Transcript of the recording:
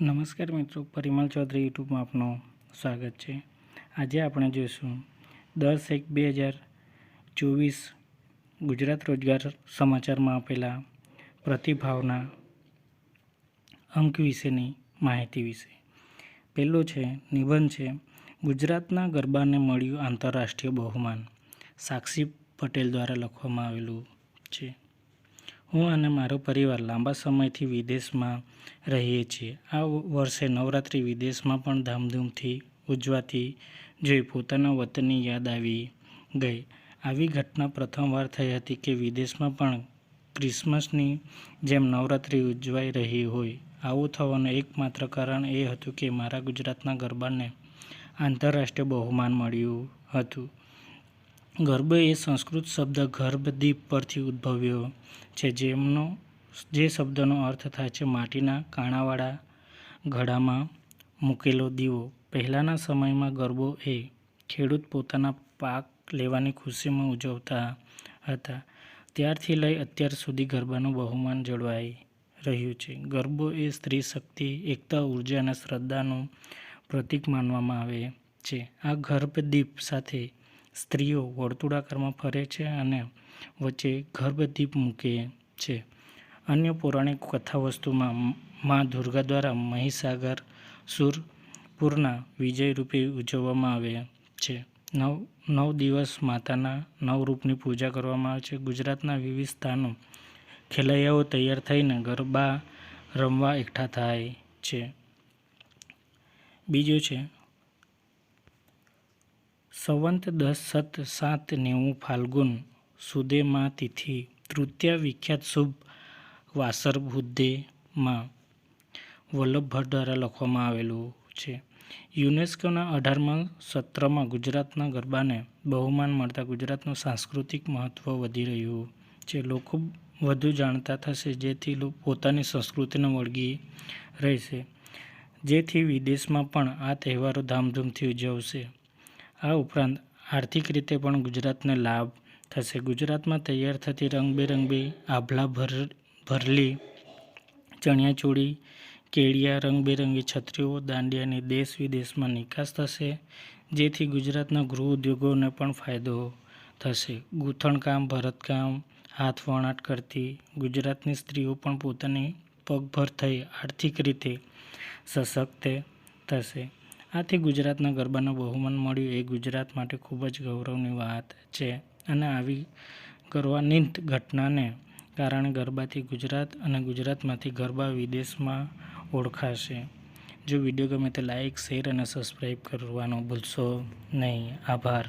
નમસ્કાર મિત્રો, પરિમલ ચૌધરી યુટ્યુબમાં આપનું સ્વાગત છે. આજે આપણે જોઈશું દસ એક બે હજાર ચોવીસ ગુજરાત રોજગાર સમાચારમાં આપેલા પ્રતિભાવના અંક વિશેની માહિતી વિશે. પહેલો છે, નિબંધ છે, ગુજરાતના ગરબાને મળ્યું આંતરરાષ્ટ્રીય બહુમાન સાક્ષી પટેલ દ્વારા લખવામાં આવેલું છે. હું અને મારો પરિવાર લાંબા સમયથી વિદેશમાં રહીએ છીએ. આ વર્ષે નવરાત્રિ વિદેશમાં પણ ધામધૂમથી ઉજવાતી જોઈ પોતાના વતનની યાદ આવી ગઈ. આવી ઘટના પ્રથમવાર થઈ હતી કે વિદેશમાં પણ ક્રિસમસની જેમ નવરાત્રિ ઉજવાઈ રહી હોય. આવું થવાનું એકમાત્ર કારણ એ હતું કે મારા ગુજરાતના ગરબાને આંતરરાષ્ટ્રીય બહુમાન મળ્યું હતું. ગરબો એ સંસ્કૃત શબ્દ ગર્ભદીપ પરથી ઉદ્ભવ્યો છે, જેમનો, જે શબ્દનો અર્થ થાય છે માટીના કાણાવાળા ઘડામાં મૂકેલો દીવો. પહેલાંના સમયમાં ગરબો એ ખેડૂત પોતાના પાક લેવાની ખુશીમાં ઉજવતા હતા. ત્યારથી લઈ અત્યાર સુધી ગરબાનું બહુમાન જળવાઈ રહ્યું છે. ગરબો એ સ્ત્રી શક્તિ, એકતા, ઊર્જા અને શ્રદ્ધાનું પ્રતીક માનવામાં આવે છે. આ ગર્ભદીપ સાથે સ્ત્રીઓ વર્તુળાકારમાં ફરે છે અને વચ્ચે ગર્ભદીપ મૂકે છે. અન્ય પૌરાણિક કથાવસ્તુમાં મા દુર્ગા દ્વારા મહીસાગર સુરપુરના વિજય રૂપે ઉજવવામાં આવે છે. નવ નવ દિવસ માતાના નવ રૂપની પૂજા કરવામાં આવે છે. ગુજરાતના વિવિધ સ્થાનો ખેલૈયાઓ તૈયાર થઈને ગરબા રમવા એકઠા થાય છે. બીજું છે સંવંત દસ સત સાત નેવું ફાલ્ગુન સુદેમાં તિથિ તૃતીય વિખ્યાત શુભ વાસર બુદ્ધેમાં વલ્લભભટ્ટ દ્વારા લખવામાં આવેલું છે. યુનેસ્કોના અઢારમાં સત્રમાં ગુજરાતના ગરબાને બહુમાન મળતા ગુજરાતનું સાંસ્કૃતિક મહત્ત્વ વધી રહ્યું છે. લોકો વધુ જાણતા થશે જેથી પોતાની સંસ્કૃતિને વળગી રહેશે. જેથી વિદેશમાં પણ આ તહેવારો ધામધૂમથી ઉજવશે. આ ઉપરાંત આર્થિક રીતે પણ ગુજરાતને લાભ થશે. ગુજરાતમાં તૈયાર થતી રંગબેરંગી આભલા ભર, ભરલી, ચણિયાચોળી, કેળિયા, રંગબેરંગી છત્રીઓ, દાંડિયાની દેશ વિદેશમાં નિકાસ થશે, જેથી ગુજરાતના ગૃહ ઉદ્યોગોને પણ ફાયદો થશે. ગૂંથણકામ, ભરતકામ, હાથ વણાટ કરતી ગુજરાતની સ્ત્રીઓ પણ પોતાની પગભર થઈ આર્થિક રીતે સશક્ત થશે. આથી ગુજરાતના ગરબાનું બહુમાન મળ્યું એ ગુજરાત માટે ખૂબ જ ગૌરવની વાત છે અને આવી ગૌરવાન્વિત ઘટનાને કારણે ગરબાથી ગુજરાત અને ગુજરાતમાંથી ગરબા વિદેશમાં ઓળખાશે. જો વીડિયો ગમે તો લાઇક શેર અને સબસ્ક્રાઈબ કરવાનું ભૂલશો નહીં. આભાર.